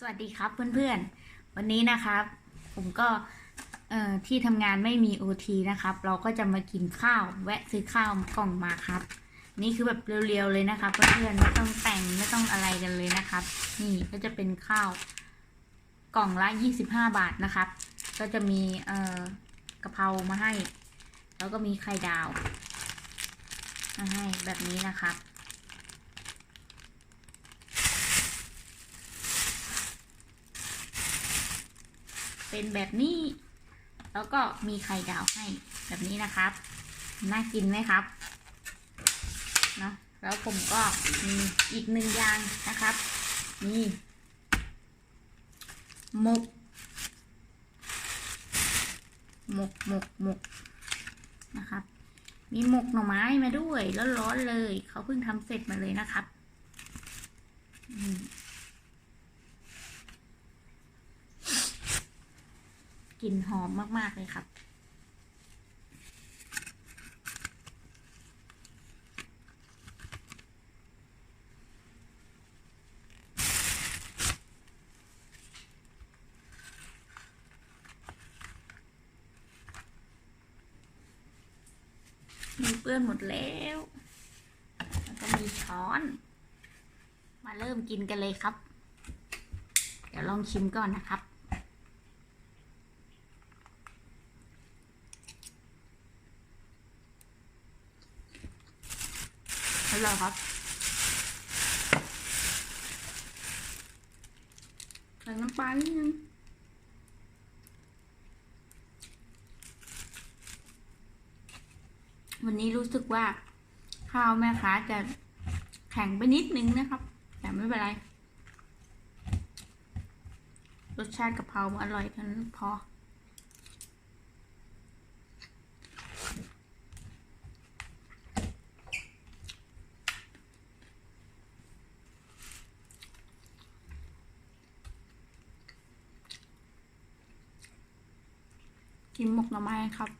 สวัสดีครับเพื่อนๆ วันนี้นะครับ ผมก็ที่ทำงานไม่มีโอทีนะครับ เราก็จะมากินข้าว แวะซื้อข้าวกล่องมาครับ นี่คือแบบเรียวๆเลยนะครับเพื่อนๆไม่ต้องแต่งไม่ต้องอะไรกันเลยนะครับ นี่ก็จะเป็นข้าวกล่องละ25 บาทนะครับ ก็จะมีเอ่อกะเพรามาให้ แล้วก็มีไข่ดาวมาให้แบบนี้นะครับ เป็นแบบนี้ แล้วก็มีไข่ดาวให้แบบนี้นะครับ น่ากินไหมครับเนอะแล้วผมก็มีอีกหนึ่งอย่างนะครับนี่หมกหมกหมกหมกนะครับ มีหมกหน่อไม้มาด้วยร้อนๆเลย เขาเพิ่งทำเสร็จมาเลยนะครับ อืม กลิ่นหอมมากๆเลยครับ มีเปื้อนหมดแล้วแล้วก็มีช้อน มาเริ่มกินกันเลยครับ เดี๋ยวลองชิมก่อนนะครับ อร่อยครับใส่น้ำปลานิดนึงวันนี้รู้สึกว่าข้าวแม่ค้าจะแข็งไปนิดนึงนะครับ แต่ไม่เป็นไร รสชาติกะเพราอร่อยเท่านั้นพอ กินหมกหน่อไม้ครับ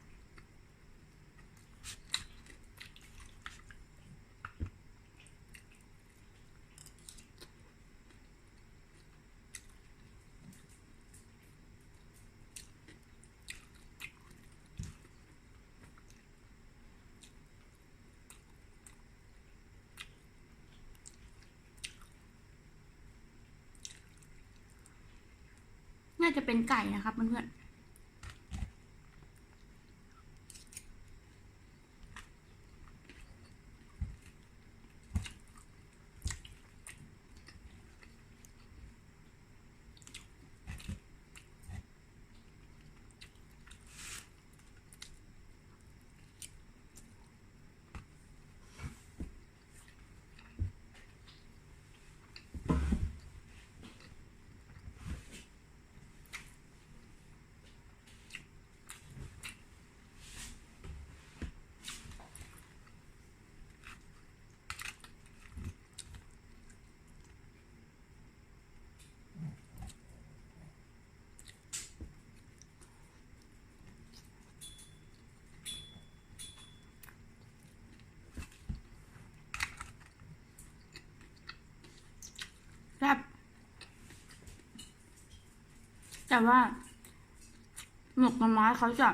น่าจะเป็นไก่นะครับเพื่อนๆ ครับ แต่ว่าหมกหน่อไม้เขาจะ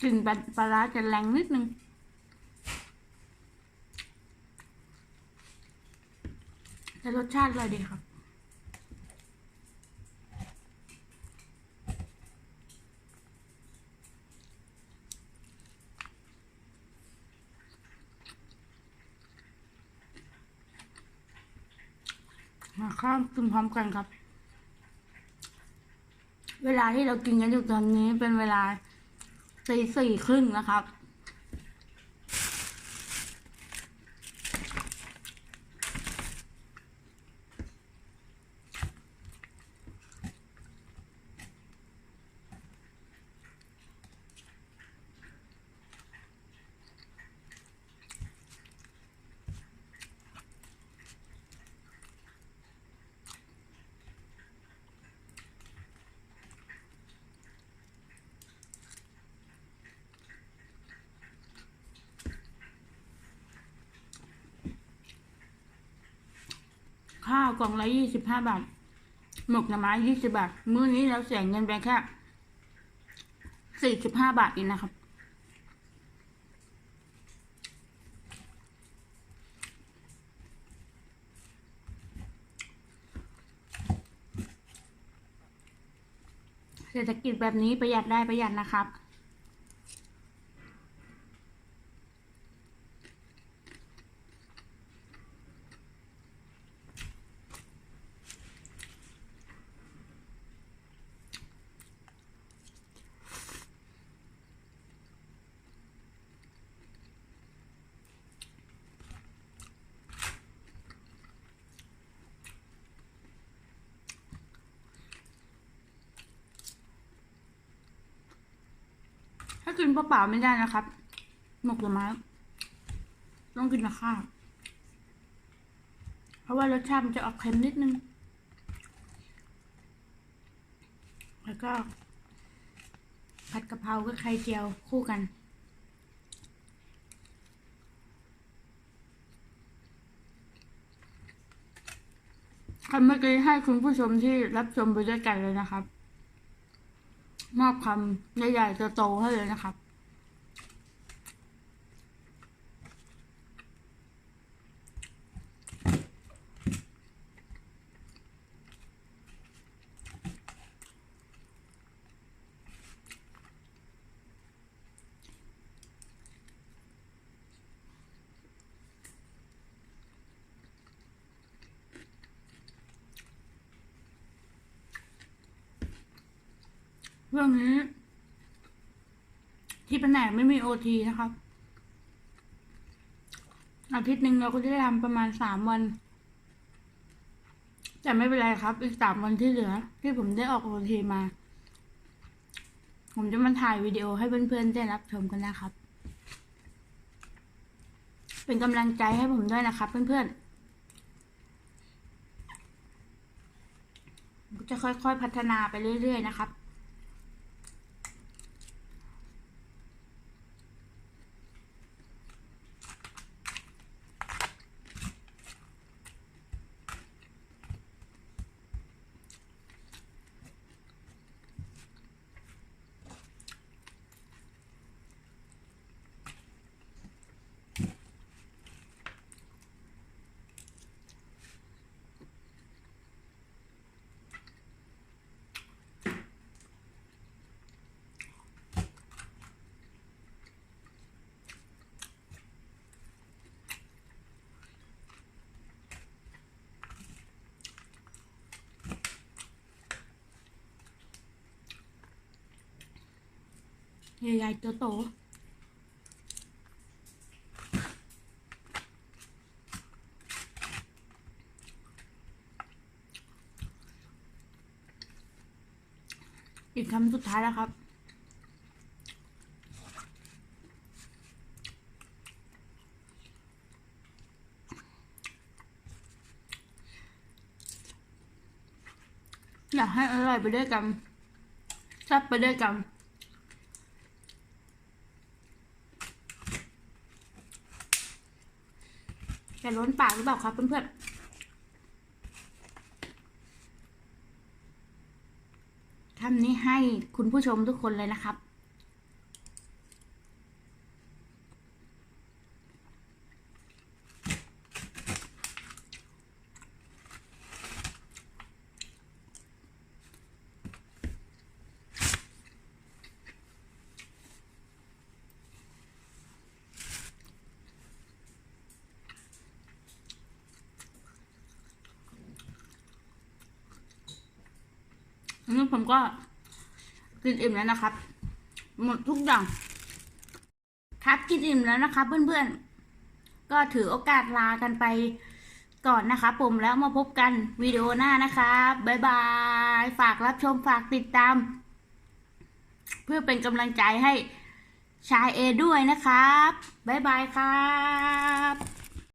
กลิ่นปลาปลาร้าจะแรงนิดนึงแต่รสชาติอร่อยดีครับมาข้ามกินพร้อมกันครับ เวลาที่เรากินกันอยู่ตอนนี้เป็นเวลาตีสี่ครึ่งนะครับาวกล่องละยี่สิบห้าบาท หมกหน่อไม้ยี่สิบาท มื้อนี้เราเสียเงินไปแค่สี่สิบห้าบาทเองนะครับ เศรษฐกิจแบบนี้ประหยัดได้ประหยัดนะครับ นเปล่าๆไม่ได้นะครับ หมกหน่อไม้ต้องกินกับข้าวเพราะว่ารสชาติมันจะออกเค็มนิดนึง แล้วก็ผัดกะเพรากับไข่เจียวคู่กัน คำเมื่อกี้ให้คุณผู้ชมที่รับชมไปด้วยกันเลยนะครับ มอบคำใหญ่ๆโตๆให้เลยนะครับ เรื่องนี้ ที่แผนกไม่มีโอทีนะครับ อาทิตย์หนึ่งเราก็จะได้ทำประมาณสามวัน แต่ไม่เป็นไรครับ อีกสามวันที่เหลือ ที่ผมได้ออกโอทีมา ผมจะมาถ่ายวิดีโอให้เพื่อนๆได้รับชมกันนะครับ เป็นกำลังใจให้ผมด้วยนะครับ เพื่อนๆจะค่อยๆพัฒนาไปเรื่อย ๆ นะครับ ใหญ่ๆโตๆอีกคำสุดท้ายแล้วครับ อยากให้อร่อยไปด้วยกันแซ่บไปด้วยกัน จะล้นปากหรือเปล่าครับเพื่อนๆคำนี้ให้คุณผู้ชมทุกคนเลยนะครับ ผมก็กินอิ่มแล้วนะครับ หมดทุกอย่าง ครับกินอิ่มแล้วนะครับ เพื่อนๆ ก็ถือโอกาสลากันไปก่อนนะครับผมแล้วมาพบกันวิดีโอหน้านะครับบ๊ายบาย ฝากรับชมฝากติดตาม เพื่อเป็นกำลังใจให้ชายเอด้วยนะครับบ๊ายบายครับ